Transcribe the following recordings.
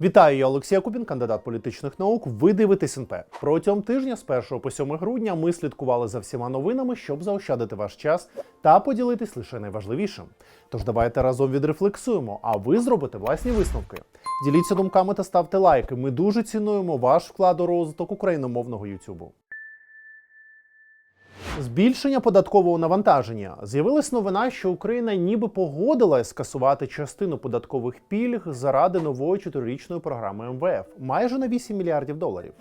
Вітаю, я Олексій Кубін, кандидат політичних наук. Ви дивитесь НП. Протягом тижня з 1 по 7 грудня ми слідкували за всіма новинами, щоб заощадити ваш час та поділитись лише найважливішим. Тож давайте разом відрефлексуємо, а ви зробите власні висновки. Діліться думками та ставте лайки. Ми дуже цінуємо ваш вклад у розвиток україномовного Ютубу. Збільшення податкового навантаження з'явилась новина, що Україна ніби погодилась скасувати частину податкових пільг заради нової чотирирічної програми МВФ майже на 8 мільярдів доларів.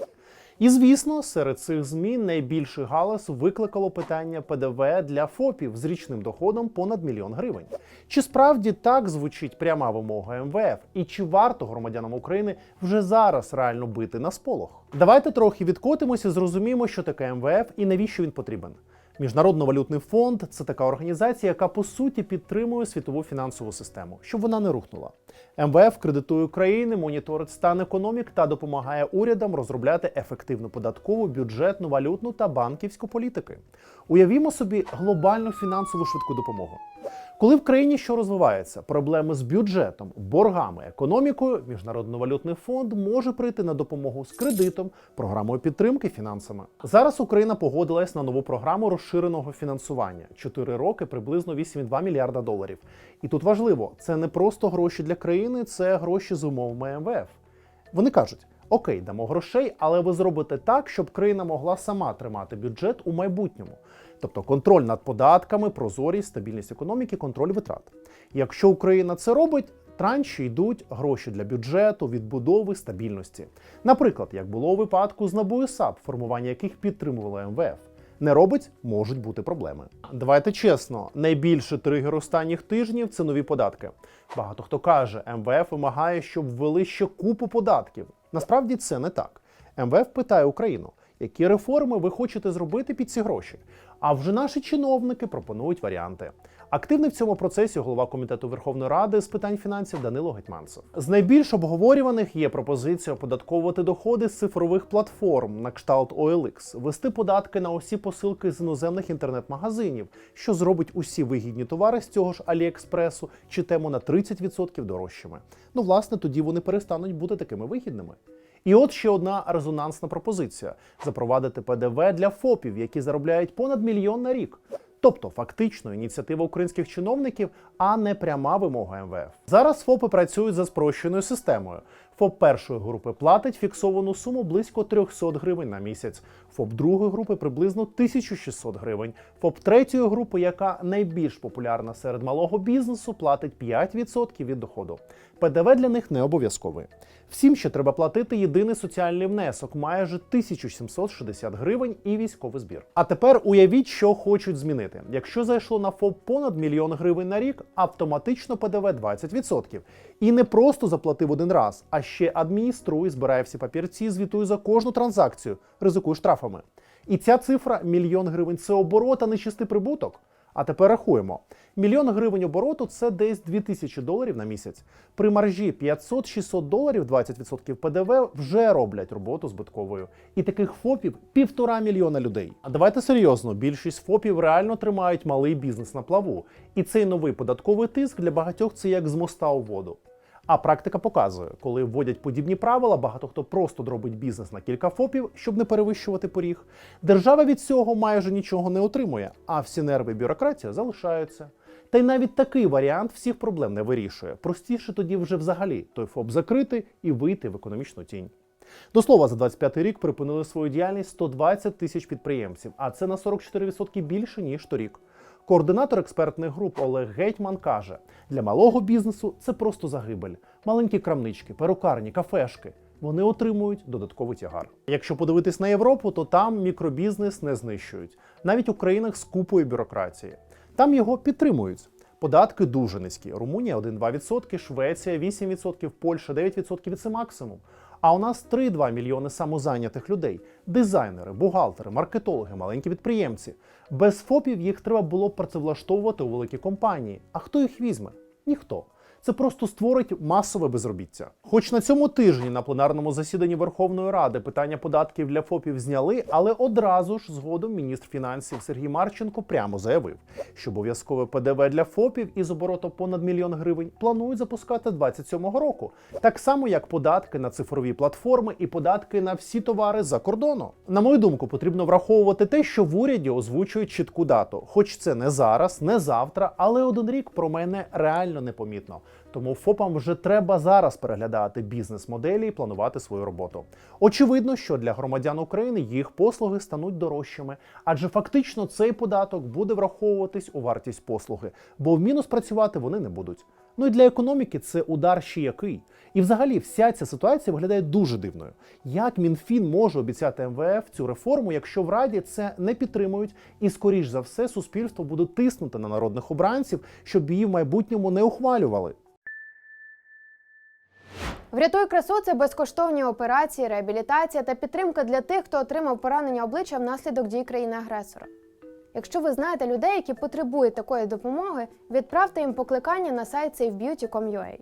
І звісно, серед цих змін найбільший галас викликало питання ПДВ для ФОПів з річним доходом понад мільйон гривень. Чи справді так звучить пряма вимога МВФ? І чи варто громадянам України вже зараз реально бити на сполох? Давайте трохи відкотимося, зрозуміємо, що таке МВФ і навіщо він потрібен. Міжнародний валютний фонд це така організація, яка по суті підтримує світову фінансову систему, щоб вона не рухнула. МВФ кредитує країни, моніторить стан економік та допомагає урядам розробляти ефективну податкову, бюджетну, валютну та банківську політики. Уявімо собі глобальну фінансову швидку допомогу. Коли в країні що розвивається, проблеми з бюджетом, боргами, економікою, міжнародний валютний фонд може прийти на допомогу з кредитом, програмою підтримки фінансами. Зараз Україна погодилась на нову програму розширеного фінансування 4 роки, приблизно 8,2 мільярда доларів. І тут важливо, це не просто гроші для країни, це гроші з умовами МВФ. Вони кажуть: Окей, дамо грошей, але ви зробите так, щоб країна могла сама тримати бюджет у майбутньому. Тобто контроль над податками, прозорість, стабільність економіки, контроль витрат. Якщо Україна це робить, транші йдуть гроші для бюджету, відбудови, стабільності. Наприклад, як було у випадку з НАБУ САП, формування яких підтримувала МВФ. Не робить, можуть бути проблеми. Давайте чесно, найбільший тригер останніх тижнів це нові податки. Багато хто каже, МВФ вимагає, щоб ввели ще купу податків. Насправді це не так. МВФ питає Україну, які реформи ви хочете зробити під ці гроші. А вже наші чиновники пропонують варіанти. Активний в цьому процесі голова комітету Верховної Ради з питань фінансів Данило Гетьманцев. З найбільш обговорюваних є пропозиція оподатковувати доходи з цифрових платформ на кшталт OLX, вести податки на усі посилки з іноземних інтернет-магазинів, що зробить усі вигідні товари з цього ж Аліекспресу чи тему на 30% дорожчими. Ну, власне, тоді вони перестануть бути такими вигідними. І от ще одна резонансна пропозиція: запровадити ПДВ для ФОПів, які заробляють понад мільйон на рік. Тобто фактично ініціатива українських чиновників, а не пряма вимога МВФ. Зараз ФОПи працюють за спрощеною системою. ФОП першої групи платить фіксовану суму близько 300 гривень на місяць. ФОП другої групи приблизно 1600 гривень. ФОП третьої групи, яка найбільш популярна серед малого бізнесу, платить 5% від доходу. ПДВ для них не обов'язковий. Всім ще треба платити єдиний соціальний внесок майже 1760 гривень і військовий збір. А тепер уявіть, що хочуть змінити. Якщо зайшло на ФОП понад мільйон гривень на рік, автоматично ПДВ 20%. І не просто заплатив один раз, а ще адмініструй, збирає всі папірці, звітує за кожну транзакцію, ризикує штрафами. І ця цифра мільйон гривень це оборот, а не чистий прибуток. А тепер рахуємо. Мільйон гривень обороту це десь 2000 доларів на місяць. При маржі 500-600 доларів 20% ПДВ вже роблять роботу збитковою. І таких ФОПів півтора мільйона людей. А давайте серйозно, більшість ФОПів реально тримають малий бізнес на плаву. І цей новий податковий тиск для багатьох це як з моста у воду. А практика показує, коли вводять подібні правила, багато хто просто дробить бізнес на кілька ФОПів, щоб не перевищувати поріг. Держава від цього майже нічого не отримує, а всі нерви бюрократія залишаються. Та й навіть такий варіант всіх проблем не вирішує. Простіше тоді вже взагалі той ФОП закрити і вийти в економічну тінь. До слова, за 25 рік припинили свою діяльність 120 тисяч підприємців, а це на 44% більше ніж торік. Координатор експертних груп Олег Гетьман каже: для малого бізнесу це просто загибель. Маленькі крамнички, перукарні, кафешки. Вони отримують додатковий тягар. Якщо подивитись на Європу, то там мікробізнес не знищують, навіть у країнах з купою бюрократії. Там його підтримують. Податки дуже низькі. Румунія 1-2%, Швеція 8%, Польща 9% і це максимум. А у нас 3-2 мільйони самозайнятих людей: дизайнери, бухгалтери, маркетологи, маленькі підприємці. Без ФОПів їх треба було працевлаштовувати у великі компанії. А хто їх візьме? Ніхто. Це просто створить масове безробіття. Хоч на цьому тижні на пленарному засіданні Верховної Ради питання податків для ФОПів зняли, але одразу ж згодом міністр фінансів Сергій Марченко прямо заявив, що обов'язкове ПДВ для ФОПів із оборотом понад мільйон гривень планують запускати 27-го року, так само як податки на цифрові платформи і податки на всі товари за кордону. На мою думку, потрібно враховувати те, що в уряді озвучують чітку дату, хоч це не зараз, не завтра, але один рік про мене реально непомітно. Тому ФОПам вже треба зараз переглядати бізнес-моделі і планувати свою роботу. Очевидно, що для громадян України їх послуги стануть дорожчими, адже фактично цей податок буде враховуватись у вартість послуги, бо в мінус працювати вони не будуть. Ну і для економіки це удар ще який. І взагалі вся ця ситуація виглядає дуже дивною. Як Мінфін може обіцяти МВФ цю реформу, якщо в Раді це не підтримують, і скоріш за все суспільство буде тиснути на народних обранців, щоб її в майбутньому не ухвалювали. Врятуй красу це безкоштовні операції, реабілітація та підтримка для тих, хто отримав поранення обличчя внаслідок дій країни-агресора. Якщо ви знаєте людей, які потребують такої допомоги, відправте їм покликання на сайт safebeauty.com.ua.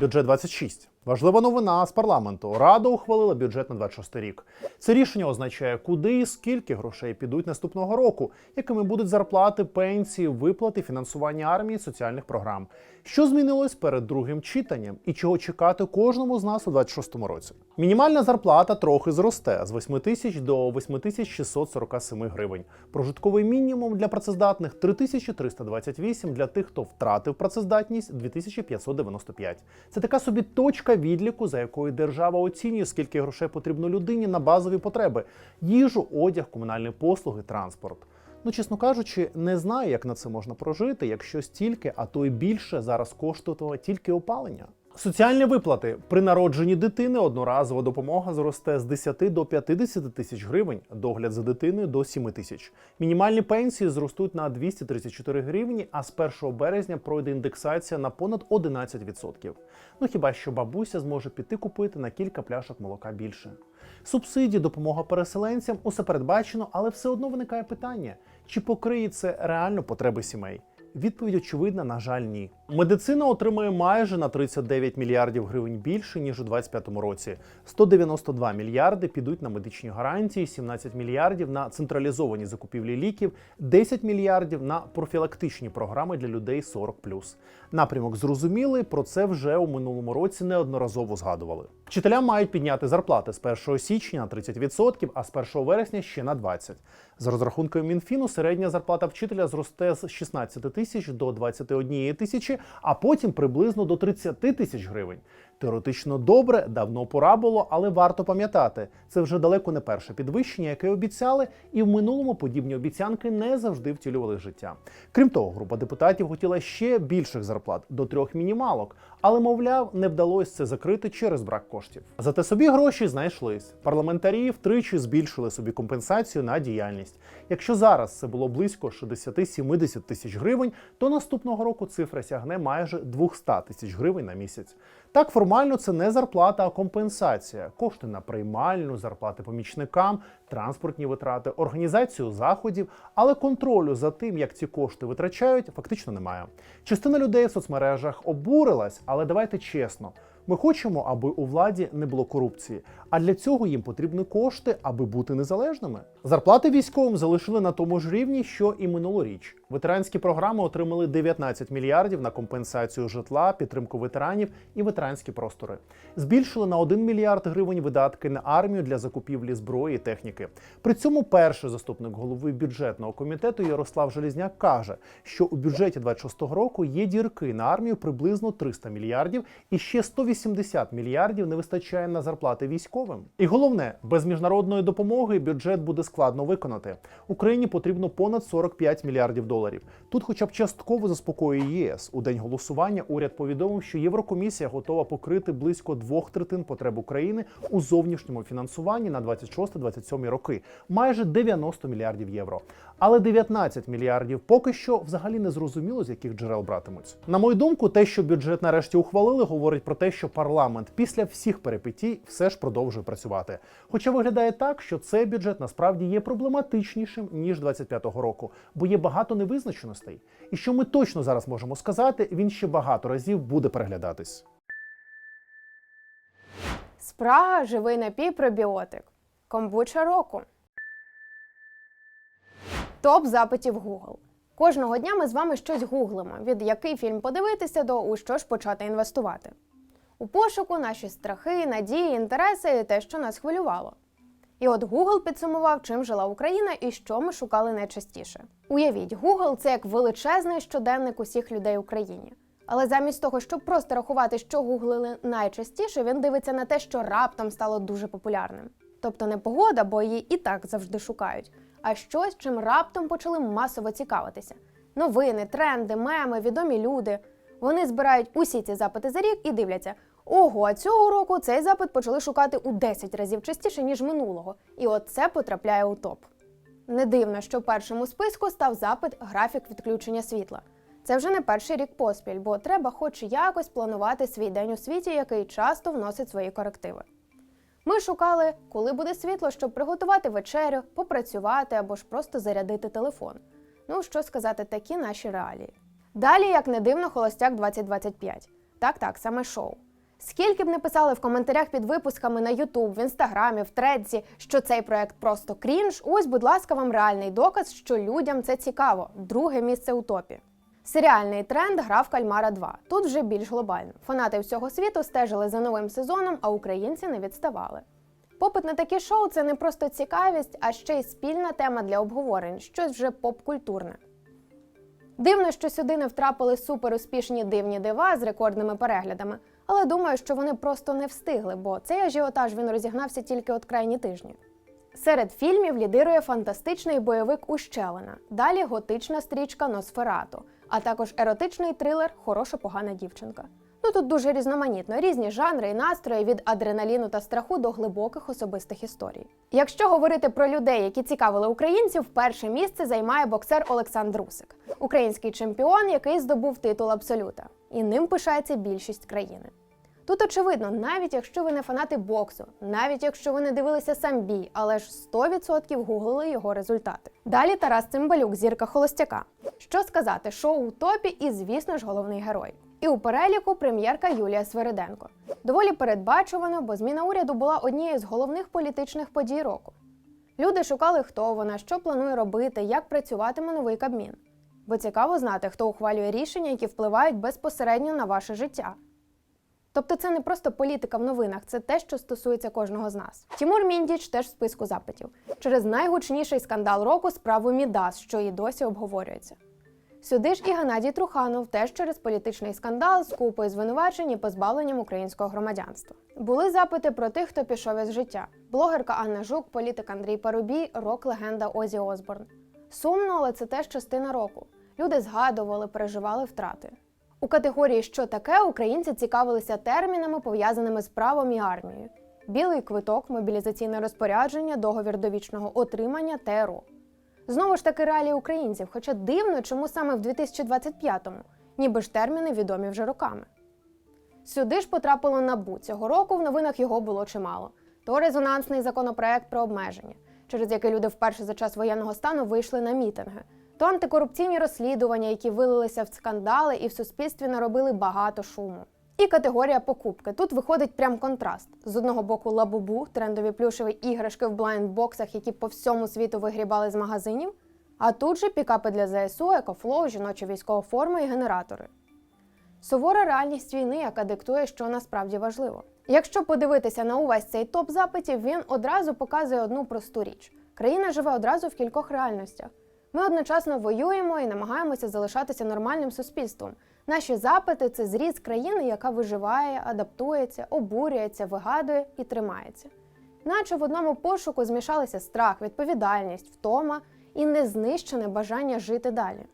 Бюджет 26. Важлива новина з парламенту. Рада ухвалила бюджет на 26 рік. Це рішення означає, куди і скільки грошей підуть наступного року, якими будуть зарплати, пенсії, виплати, фінансування армії, соціальних програм. Що змінилось перед другим читанням і чого чекати кожному з нас у 26 році? Мінімальна зарплата трохи зросте з 8 тисяч до 8647 гривень. Прожитковий мінімум для працездатних 3328, для тих, хто втратив працездатність 2595. Це така собі точка відліку, за якою держава оцінює, скільки грошей потрібно людині на базові потреби: їжу, одяг, комунальні послуги, транспорт. Ну, чесно кажучи, не знаю, як на це можна прожити, якщо стільки, а то й більше зараз коштуватиме тільки опалення. Соціальні виплати при народженні дитини одноразова допомога зросте з 10 до 50 тисяч гривень, догляд за дитиною до 7 тисяч. Мінімальні пенсії зростуть на 234 гривні, а з 1 березня пройде індексація на понад 11%. Ну хіба що бабуся зможе піти купити на кілька пляшок молока більше. Субсидії, допомога переселенцям усе передбачено, але все одно виникає питання: чи покриє це реально потреби сімей? Відповідь очевидна, на жаль, ні. Медицина отримує майже на 39 мільярдів гривень більше ніж у 2025 році. 192 мільярди підуть на медичні гарантії, 17 мільярдів на централізовані закупівлі ліків, 10 мільярдів на профілактичні програми для людей 40+. Напрямок зрозумілий, про це вже у минулому році неодноразово згадували. Вчителям мають підняти зарплати з 1 січня на 30%, а з 1 вересня ще на 20%. За розрахунками Мінфіну, середня зарплата вчителя зросте з 16 тисяч до 21 тисячі, а потім приблизно до 30 тисяч гривень. Теоретично добре, давно пора було, але варто пам'ятати, це вже далеко не перше підвищення, яке обіцяли, і в минулому подібні обіцянки не завжди втілювали життя. Крім того, група депутатів хотіла ще більших зарплат до трьох мінімалок, але, мовляв, не вдалося це закрити через брак коштів. Зате собі гроші знайшлись. Парламентарі втричі збільшили собі компенсацію на діяльність. Якщо зараз це було близько 60-70 тисяч гривень, то наступного року цифра сягне майже 200 тисяч гривень на місяць. Так, формально це не зарплата, а компенсація. Кошти на приймальну, зарплати помічникам, транспортні витрати, організацію заходів, але контролю за тим, як ці кошти витрачають, фактично немає. Частина людей в соцмережах обурилась, але давайте чесно. Ми хочемо, аби у владі не було корупції, а для цього їм потрібні кошти, аби бути незалежними. Зарплати військовим залишили на тому ж рівні, що і минулоріч. Ветеранські програми отримали 19 мільярдів на компенсацію житла, підтримку ветеранів і ветеранські простори. Збільшили на 1 мільярд гривень видатки на армію для закупівлі зброї і техніки. При цьому перший заступник голови бюджетного комітету Ярослав Желізняк каже, що у бюджеті 26-го року є дірки на армію приблизно 300 мільярдів, і ще 180 мільярдів не вистачає на зарплати військовим. І головне, без міжнародної допомоги бюджет буде складно виконати. Україні потрібно понад 45 мільярдів доларів. Тут, хоча б частково заспокоює ЄС. У день голосування уряд повідомив, що Єврокомісія готова покрити близько двох третин потреб України у зовнішньому фінансуванні на 26-27 роки, майже 90 мільярдів євро. Але 19 мільярдів поки що взагалі не зрозуміло, з яких джерел братимуть. На мою думку, те, що бюджет нарешті ухвалили, говорить про те, що парламент після всіх перипетій все ж продовжує працювати. Хоча виглядає так, що цей бюджет насправді є проблематичнішим ніж 25-го року, бо є багато невизначеностей. І що ми точно зараз можемо сказати, він ще багато разів буде переглядатись. Спрага живий напій пробіотик. Комбуча року. Топ запитів Google. Кожного дня ми з вами щось гуглимо, від який фільм подивитися до у що ж почати інвестувати. У пошуку наші страхи, надії, інтереси і те, що нас хвилювало. І от Google підсумував, чим жила Україна і що ми шукали найчастіше. Уявіть, Google це як величезний щоденник усіх людей в Україні. Але замість того, щоб просто рахувати, що гуглили найчастіше, він дивиться на те, що раптом стало дуже популярним. Тобто не погода, бо її і так завжди шукають, а щось, чим раптом почали масово цікавитися. Новини, тренди, меми, відомі люди. Вони збирають усі ці запити за рік і дивляться: ого, цього року цей запит почали шукати у 10 разів частіше, ніж минулого. І от це потрапляє у топ. Не дивно, що в першому списку став запит графік відключення світла. Це вже не перший рік поспіль, бо треба хоч якось планувати свій день у світі, який часто вносить свої корективи. Ми шукали, коли буде світло, щоб приготувати вечерю, попрацювати або ж просто зарядити телефон. Ну, що сказати, такі наші реалії. Далі, як не дивно, холостяк 2025. Так, так, саме шоу. Скільки б не писали в коментарях під випусками на YouTube, в інстаграмі, в Тредзі, що цей проект просто крінж, ось, будь ласка, вам реальний доказ, що людям це цікаво. Друге місце у топі. Серіальний тренд грав Кальмара 2. Тут вже більш глобально. Фанати всього світу стежили за новим сезоном, а українці не відставали. Попит на такі шоу це не просто цікавість, а ще й спільна тема для обговорень, щось вже поп-культурне. Дивно, що сюди не втрапили суперуспішні дивні дива з рекордними переглядами, але думаю, що вони просто не встигли, бо цей ажіотаж він розігнався тільки от крайні тижні. Серед фільмів лідирує фантастичний бойовик Ущелина, далі готична стрічка Носферату, а також еротичний трилер Хороша погана дівчинка. Ну тут дуже різноманітно, різні жанри і настрої від адреналіну та страху до глибоких особистих історій. Якщо говорити про людей, які цікавили українців, перше місце займає боксер Олександр Русик, український чемпіон, який здобув титул абсолюта, і ним пишається більшість країни. Тут очевидно, навіть якщо ви не фанати боксу, навіть якщо ви не дивилися сам бій, але ж 100% гуглили його результати. Далі Тарас Цимбалюк, зірка холостяка. Що сказати, шоу у топі і, звісно ж, головний герой. І у переліку прем'єрка Юлія Свериденко. Доволі передбачувано, бо зміна уряду була однією з головних політичних подій року. Люди шукали, хто вона, що планує робити, як працюватиме новий кабмін. Бо цікаво знати, хто ухвалює рішення, які впливають безпосередньо на ваше життя. Тобто це не просто політика в новинах, це те, що стосується кожного з нас. Тімур Міндіч теж в списку запитів через найгучніший скандал року справу Мідас, що і досі обговорюється. Сюди ж і Геннадій Труханов теж через політичний скандал з купою звинувачень і позбавленням українського громадянства. Були запити про тих, хто пішов із життя: блогерка Анна Жук, політик Андрій Парубій, рок-легенда Озі Осборн. Сумно, але це теж частина року. Люди згадували, переживали втрати. У категорії Що таке українці цікавилися термінами, пов'язаними з правом і армією: білий квиток, мобілізаційне розпорядження, договір довічного отримання ТРО. Знову ж таки реалії українців, хоча дивно, чому саме в 2025-му, ніби ж терміни відомі вже роками. Сюди ж потрапило набу. Цього року в новинах його було чимало. То резонансний законопроект про обмеження, через який люди вперше за час воєнного стану вийшли на мітинги, то антикорупційні розслідування, які вилилися в скандали і в суспільстві наробили багато шуму. І категорія покупки. Тут виходить прям контраст. З одного боку лабубу, трендові плюшеві іграшки в блайндбоксах, які по всьому світу вигрібали з магазинів. А тут же пікапи для ЗСУ, екофлоу, жіноча військова форма і генератори. Сувора реальність війни, яка диктує, що насправді важливо. Якщо подивитися на увесь цей топ запитів, він одразу показує одну просту річ: країна живе одразу в кількох реальностях. Ми одночасно воюємо і намагаємося залишатися нормальним суспільством. Наші запити це зріз країни, яка виживає, адаптується, обурюється, вигадує і тримається. Наче в одному пошуку змішалися страх, відповідальність, втома і незнищене бажання жити далі.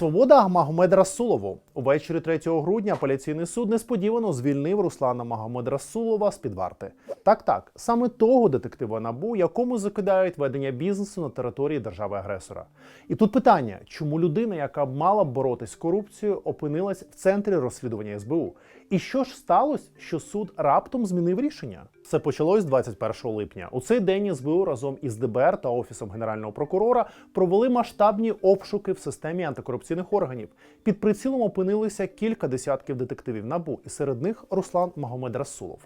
Свобода Магомед Расулову. Увечері 3 грудня апеляційний суд несподівано звільнив Руслана Магомед Расулова з під варти. Так, так, саме того детектива набу, якому закидають ведення бізнесу на території держави-агресора. І тут питання: чому людина, яка мала б боротись з корупцією, опинилась в центрі розслідування СБУ? І що ж сталося, що суд раптом змінив рішення? Все почалось 21 липня. У цей день СБУ разом із ДБР та офісом генерального прокурора провели масштабні обшуки в системі антикорупційних органів. Під прицілом опинилися кілька десятків детективів набу, і серед них Руслан Магомед Расулов.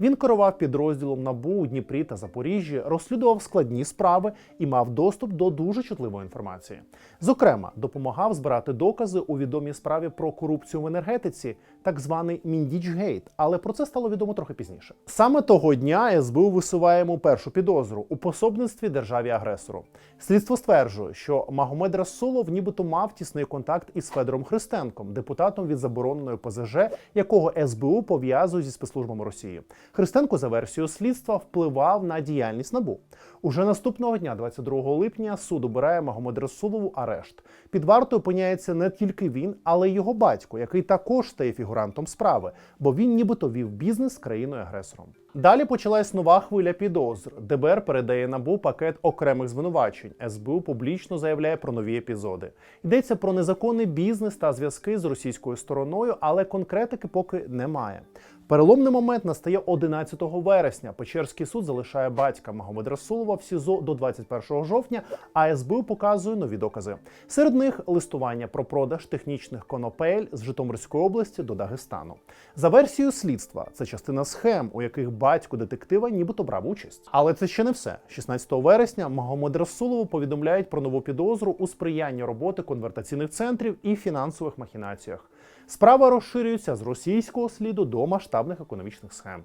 Він керував підрозділом набу у Дніпрі та Запоріжжі, розслідував складні справи і мав доступ до дуже чутливої інформації. Зокрема, допомагав збирати докази у відомій справі про корупцію в енергетиці, так званий Міндічгейт. Але про це стало відомо трохи пізніше. Саме того дня СБУ висуває першу підозру у пособництві державі агресору. Слідство стверджує, що Магомед Расулов нібито мав тісний контакт із Федором Христенком, депутатом від забороненої ПЗЖ, якого СБУ пов'язує зі спецслужбами Росії. Христенко за версією слідства впливав на діяльність набу. Уже наступного дня, 22 липня, суд обирає Магомед Расулову арешт. Під вартою опиняється не тільки він, але й його батько, який також стає фігурантом справи, бо він нібито вів бізнес з країною-агресором. Далі почалась нова хвиля підозр. ДБР передає набу пакет окремих звинувачень. СБУ публічно заявляє про нові епізоди. Йдеться про незаконний бізнес та зв'язки з російською стороною, але конкретики поки немає. Переломний момент настає 11 вересня. Печерський суд залишає батька Магомед Расулова в СІЗО до 21 жовтня, а СБУ показує нові докази. Серед них листування про продаж технічних конопель з Житомирської області до Дагестану. За версією слідства, це частина схем, у яких батько детектива нібито брав участь. Але це ще не все. 16 вересня Магомед Расулову повідомляють про нову підозру у сприянні роботи конвертаційних центрів і фінансових махінаціях. Справа розширюється з російського сліду до масштабних економічних схем.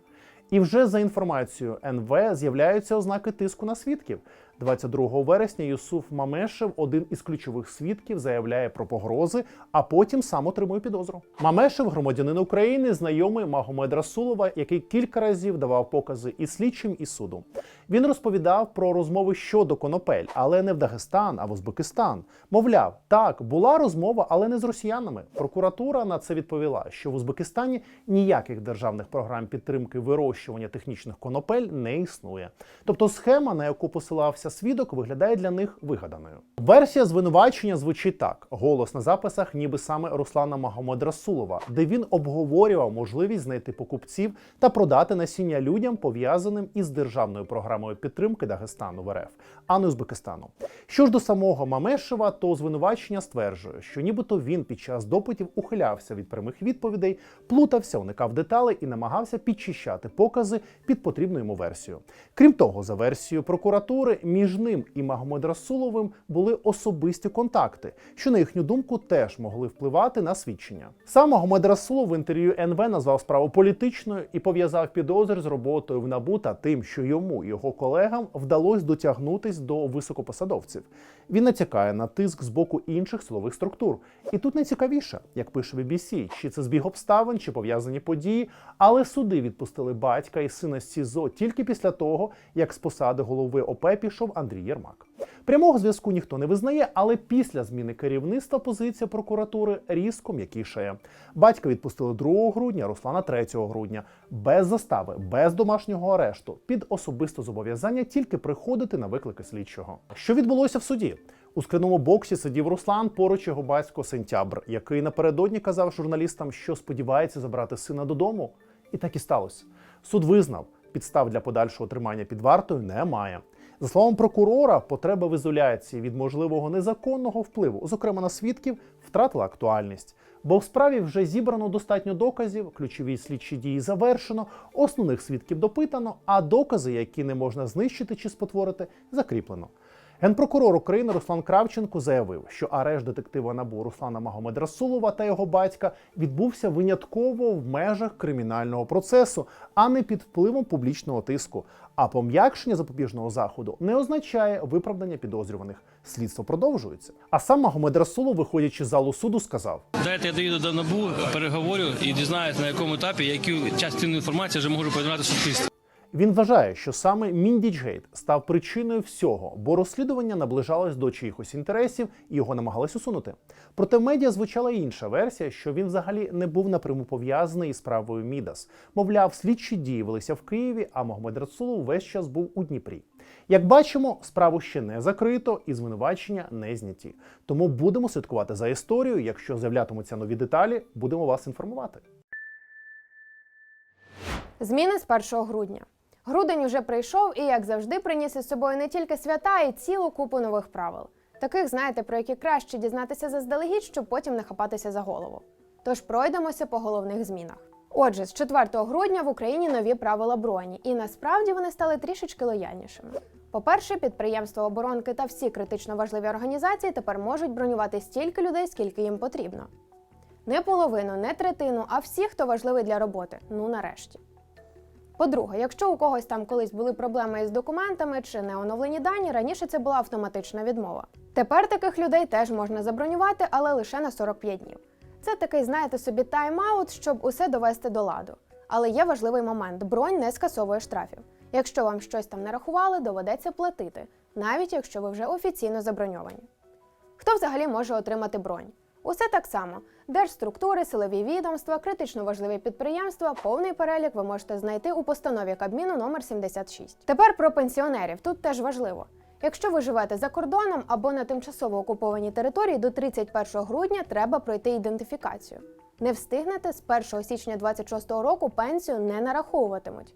І вже за інформацією НВ з'являються ознаки тиску на свідків. 22 вересня Юсуф Мамешев, один із ключових свідків, заявляє про погрози, а потім сам отримує підозру. Мамешев, громадянин України, знайомий Магомед Расулова, який кілька разів давав покази і слідчим, і суду. Він розповідав про розмови щодо конопель, але не в Дагестан, а в Узбекистан. Мовляв, так була розмова, але не з росіянами. Прокуратура на це відповіла, що в Узбекистані ніяких державних програм підтримки вирощування технічних конопель не існує. Тобто схема, на яку посилався свідок, виглядає для них вигаданою. Версія звинувачення звучить так: голос на записах, ніби саме Руслана Магомед Расулова, де він обговорював можливість знайти покупців та продати насіння людям, пов'язаним із державною програмою підтримки Дагестану в РФ, а не Узбекистану. Що ж до самого Мамешева, то звинувачення стверджує, що нібито він під час допитів ухилявся від прямих відповідей, плутався, уникав деталей і намагався підчищати покази під потрібну йому версію. Крім того, за версією прокуратури, між ним і Магомед Расуловим були особисті контакти, що на їхню думку теж могли впливати на свідчення. Сам Магомед Расулов в інтерв'ю НВ назвав справу політичною і пов'язав підозри з роботою в НАБУ та тим, що йому і його колегам вдалося дотягнутись до високопосадовців. Він натякає на тиск з боку інших силових структур. І тут найцікавіше, як пише BBC, чи це збіг обставин, чи пов'язані події, але суди відпустили батька і сина СІЗО тільки після того, як з посади голови ОП пішов Андрій Єрмак. Прямого зв'язку ніхто не визнає, але після зміни керівництва позиція прокуратури різко м'якішає. Батька відпустили 2 грудня, Руслана 3 грудня, без застави, без домашнього арешту, під особисте зобов'язання тільки приходити на виклики слідчого. Що відбулося в суді? У скриному боксі сидів Руслан поруч його батько Сентябр, який напередодні казав журналістам, що сподівається забрати сина додому. І так і сталося. Суд визнав, підстав для подальшого тримання під вартою немає. За словом прокурора, потреба в ізоляції від можливого незаконного впливу, зокрема на свідків, втратила актуальність. Бо в справі вже зібрано достатньо доказів, ключові слідчі дії завершено, основних свідків допитано, а докази, які не можна знищити чи спотворити, закріплено. Генпрокурор України Руслан Кравченко заявив, що арешт детектива НАБУ Руслана Магомед Расулова та його батька відбувся винятково в межах кримінального процесу, а не під впливом публічного тиску. А пом'якшення запобіжного заходу не означає виправдання підозрюваних. Слідство продовжується. А сам Магомед Расулов, виходячи з залу суду, сказав: Дайте я доїду до НАБУ, переговорю і дізнаюся, на якому етапі, яку частину інформації вже можу повідомляти суспільству. Він вважає, що саме Міндічгейт став причиною всього, бо розслідування наближалось до чиїхось інтересів і його намагались усунути. Проте в медіа звучала інша версія, що він взагалі не був напряму пов'язаний із справою Мідас. Мовляв, слідчі дії велися в Києві, а Могомед Расулов весь час був у Дніпрі. Як бачимо, справу ще не закрито і звинувачення не зняті. Тому будемо слідкувати за історією. Якщо з'являтимуться нові деталі, будемо вас інформувати. Зміни з 1 грудня. Грудень уже прийшов і, як завжди, приніс із собою не тільки свята, й цілу купу нових правил. Таких, знаєте, про які краще дізнатися заздалегідь, щоб потім не хапатися за голову. Тож пройдемося по головних змінах. Отже, з 4 грудня в Україні нові правила броні, і насправді вони стали трішечки лояльнішими. По-перше, підприємства оборонки та всі критично важливі організації тепер можуть бронювати стільки людей, скільки їм потрібно. Не половину, не третину, а всі, хто важливий для роботи. Ну нарешті. По-друге, якщо у когось там колись були проблеми із документами чи не оновлені дані, раніше це була автоматична відмова. Тепер таких людей теж можна забронювати, але лише на 45 днів. Це такий, знаєте собі, тайм-аут, щоб усе довести до ладу. Але є важливий момент: бронь не скасовує штрафів. Якщо вам щось там не рахували, доведеться платити, навіть якщо ви вже офіційно заброньовані. Хто взагалі може отримати бронь? Усе так само: держструктури, силові відомства, критично важливі підприємства. Повний перелік ви можете знайти у постанові Кабміну номер 76. Тепер про пенсіонерів. Тут теж важливо. Якщо ви живете за кордоном або на тимчасово окупованій території, до 31 грудня треба пройти ідентифікацію. Не встигнете з 1 січня 2026 року пенсію не нараховуватимуть.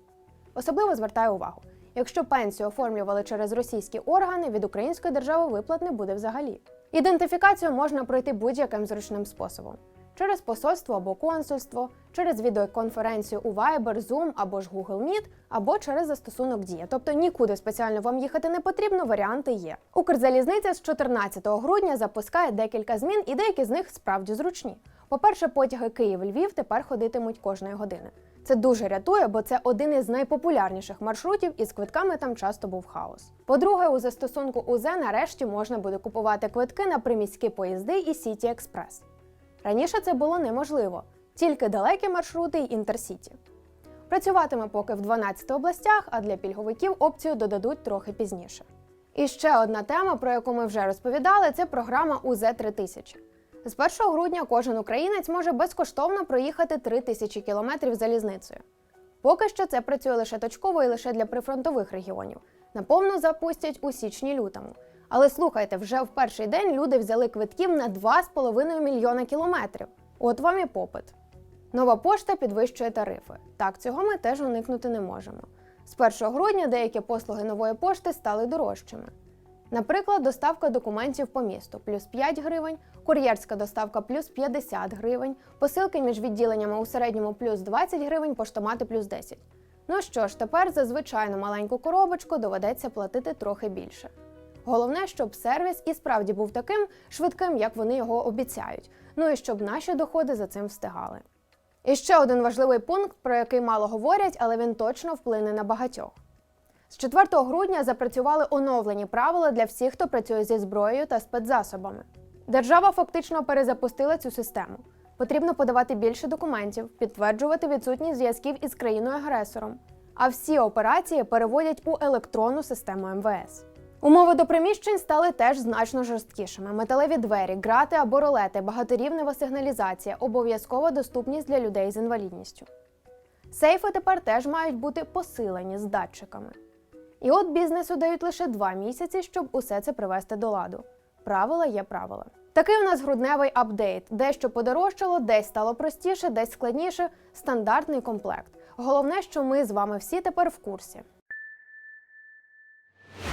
Особливо звертаю увагу: якщо пенсію оформлювали через російські органи, від української держави виплат не буде взагалі. Ідентифікацію можна пройти будь-яким зручним способом: через посольство або консульство, через відеоконференцію у Viber, Zoom або ж Google Meet, або через застосунок Дія. Тобто нікуди спеціально вам їхати не потрібно, варіанти є. Укрзалізниця з 14 грудня запускає декілька змін, і деякі з них справді зручні. По-перше, потяги Київ-Львів тепер ходитимуть кожної години. Це дуже рятує, бо це один із найпопулярніших маршрутів, і з квитками там часто був хаос. По-друге, у застосунку УЗ нарешті можна буде купувати квитки на приміські поїзди і Сіті Експрес. Раніше це було неможливо, тільки далекі маршрути й інтерсіті. Працюватиме поки в 12 областях, а для пільговиків опцію додадуть трохи пізніше. І ще одна тема, про яку ми вже розповідали, це програма УЗ 3000. З 1 грудня кожен українець може безкоштовно проїхати 3000 кілометрів залізницею. Поки що це працює лише точково і лише для прифронтових регіонів. Наповну запустять у січні-лютому. Але слухайте, вже в перший день люди взяли квитків на 2,5 мільйона кілометрів. От вам і попит. Нова пошта підвищує тарифи. Так, цього ми теж уникнути не можемо. З 1 грудня деякі послуги нової пошти стали дорожчими. Наприклад, доставка документів по місту плюс 5 гривень, кур'єрська доставка плюс 50 гривень, посилки між відділеннями у середньому плюс 20 гривень, поштомати плюс 10. Ну що ж, тепер за звичайну маленьку коробочку доведеться платити трохи більше. Головне, щоб сервіс і справді був таким швидким, як вони його обіцяють. Ну і щоб наші доходи за цим встигали. І ще один важливий пункт, про який мало говорять, але він точно вплине на багатьох. З 4 грудня запрацювали оновлені правила для всіх, хто працює зі зброєю та спецзасобами. Держава фактично перезапустила цю систему. Потрібно подавати більше документів, підтверджувати відсутність зв'язків із країною-агресором. А всі операції переводять у електронну систему МВС. Умови до приміщень стали теж значно жорсткішими: металеві двері, грати або ролети, багаторівнева сигналізація, обов'язкова доступність для людей з інвалідністю. Сейфи тепер теж мають бути посилені з датчиками. І от бізнесу дають лише два місяці, щоб усе це привести до ладу. Правила є правила. Такий у нас грудневий апдейт. Дещо подорожчало, десь стало простіше, десь складніше. Стандартний комплект. Головне, що ми з вами всі тепер в курсі.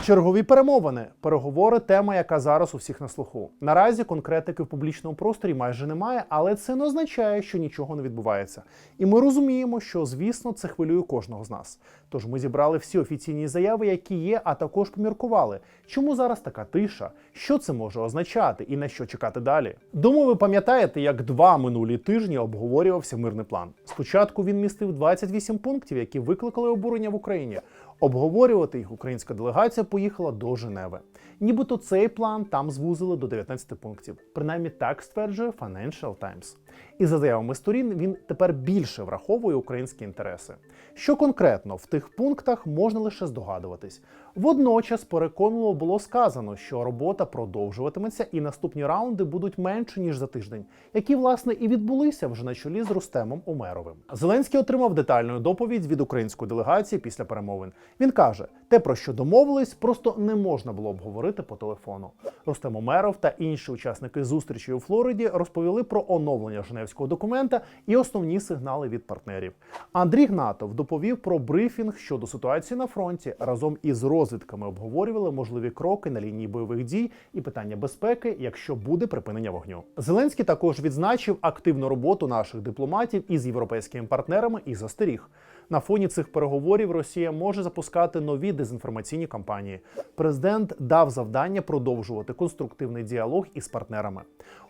Чергові перемовини. Переговори тема, яка зараз у всіх на слуху. Наразі конкретики в публічному просторі майже немає, але це не означає, що нічого не відбувається. І ми розуміємо, що звісно це хвилює кожного з нас. Тож ми зібрали всі офіційні заяви, які є, а також поміркували, чому зараз така тиша, що це може означати і на що чекати далі. Думаю, ви пам'ятаєте, як два минулі тижні обговорювався мирний план. Спочатку він містив 28 пунктів, які викликали обурення в Україні. Обговорювати їх українська делегація поїхала до Женеви. Нібито цей план там звузили до 19 пунктів. Принаймні так стверджує Financial Times. І за заявами сторін він тепер більше враховує українські інтереси. Що конкретно в тих пунктах можна лише здогадуватись. Водночас переконливо було сказано, що робота продовжуватиметься і наступні раунди будуть менше ніж за тиждень, які власне і відбулися вже на чолі з Рустемом Умеровим. Зеленський отримав детальну доповідь від української делегації після перемовин. Він каже: те, про що домовились, просто не можна було обговорити по телефону. Рустем Умеров та інші учасники зустрічі у Флориді розповіли про оновлення Женевського документа і основні сигнали від партнерів. Андрій Гнатов доповів про брифінг щодо ситуації на фронті. Разом із розвідками обговорювали можливі кроки на лінії бойових дій і питання безпеки, якщо буде припинення вогню. Зеленський також відзначив активну роботу наших дипломатів із європейськими партнерами і застеріг. На фоні цих переговорів Росія може запускати нові дезінформаційні кампанії. Президент дав завдання продовжувати конструктивний діалог із партнерами.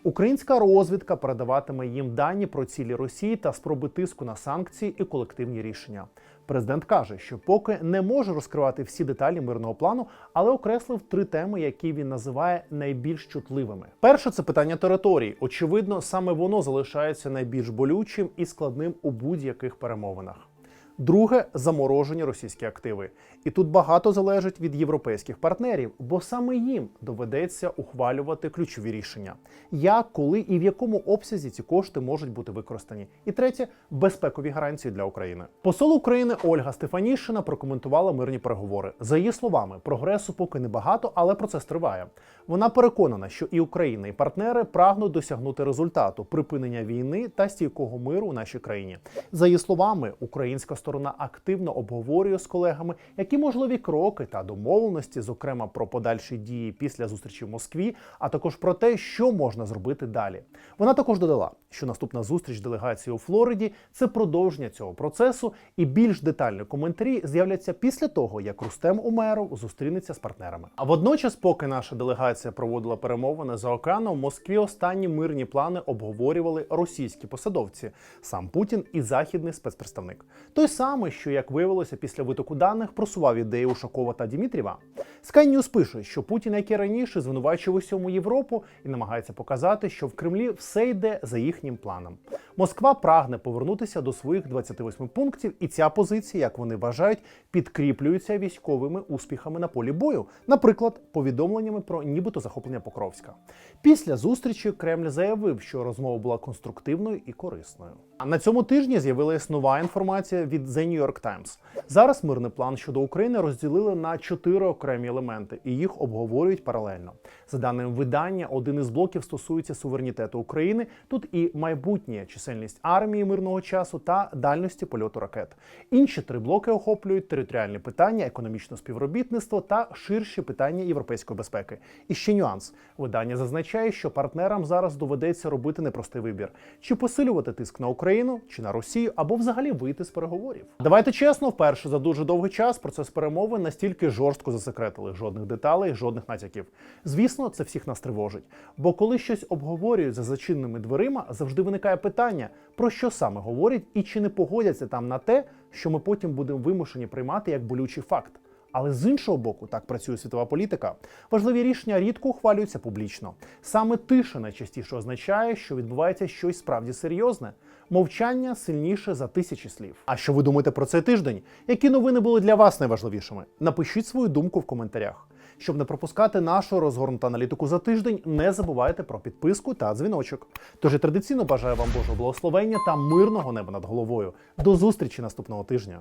Українська розвідка передаватиме їм дані про цілі Росії та спроби тиску на санкції і колективні рішення. Президент каже, що поки не може розкривати всі деталі мирного плану, але окреслив три теми, які він називає найбільш чутливими. Перше це питання території. Очевидно, саме воно залишається найбільш болючим і складним у будь-яких перемовинах. Друге заморожені російські активи. І тут багато залежить від європейських партнерів, бо саме їм доведеться ухвалювати ключові рішення: як, коли і в якому обсязі ці кошти можуть бути використані. І третє безпекові гарантії для України. Посол України Ольга Стефанішина прокоментувала мирні переговори. За її словами, прогресу поки небагато, але процес триває. Вона переконана, що і Україна, і партнери прагнуть досягнути результату припинення війни та стійкого миру у нашій країні. За її словами, українська сторона активно обговорює з колегами, які можливі кроки та домовленості, зокрема про подальші дії після зустрічі в Москві, а також про те, що можна зробити далі. Вона також додала, що наступна зустріч делегації у Флориді це продовження цього процесу, і більш детальні коментарі з'являться після того, як Рустем Умеров зустрінеться з партнерами. А водночас, поки наша делегація проводила перемовини за океаном, в Москві останні мирні плани обговорювали російські посадовці, сам Путін і західний спецпредставник. Той самий, що як виявилося після витоку даних, просував ідеї Ушакова та Дімітрєва. Sky News пише, що Путін, як і раніше, звинувачує усьому Європу і намагається показати, що в Кремлі все йде за їхнім планом. Москва прагне повернутися до своїх 28 пунктів, і ця позиція, як вони вважають, підкріплюється військовими успіхами на полі бою, наприклад, повідомленнями про нібито захоплення Покровська. Після зустрічі Кремль заявив, що розмова була конструктивною і корисною. А на цьому тижні з'явилась нова інформація від The New York Times. Зараз мирний план щодо України розділили на чотири окремі елементи, і їх обговорюють паралельно. За даними видання, один із блоків стосується суверенітету України. Тут і майбутнє чисельність армії мирного часу та дальності польоту ракет. Інші три блоки охоплюють територіальні питання, економічне співробітництво та ширші питання європейської безпеки. І ще нюанс: видання зазначає, що партнерам зараз доведеться робити непростий вибір: чи посилювати тиск на Україну, чи на Росію, або взагалі вийти з переговорів. Давайте чесно, вперше за дуже довгий час процес перемови настільки жорстко засекретили. Жодних деталей, жодних натяків. Звісно, це всіх нас тривожить. Бо коли щось обговорюють за зачиненими дверима, завжди виникає питання, про що саме говорять і чи не погодяться там на те, що ми потім будемо вимушені приймати як болючий факт. Але з іншого боку, так працює світова політика. Важливі рішення рідко ухвалюються публічно. Саме тиша найчастіше означає, що відбувається щось справді серйозне. Мовчання сильніше за тисячі слів. А що ви думаєте про цей тиждень? Які новини були для вас найважливішими? Напишіть свою думку в коментарях. Щоб не пропускати нашу розгорнуту аналітику за тиждень, не забувайте про підписку та дзвіночок. Тож я традиційно бажаю вам Божого благословення та мирного неба над головою. До зустрічі наступного тижня.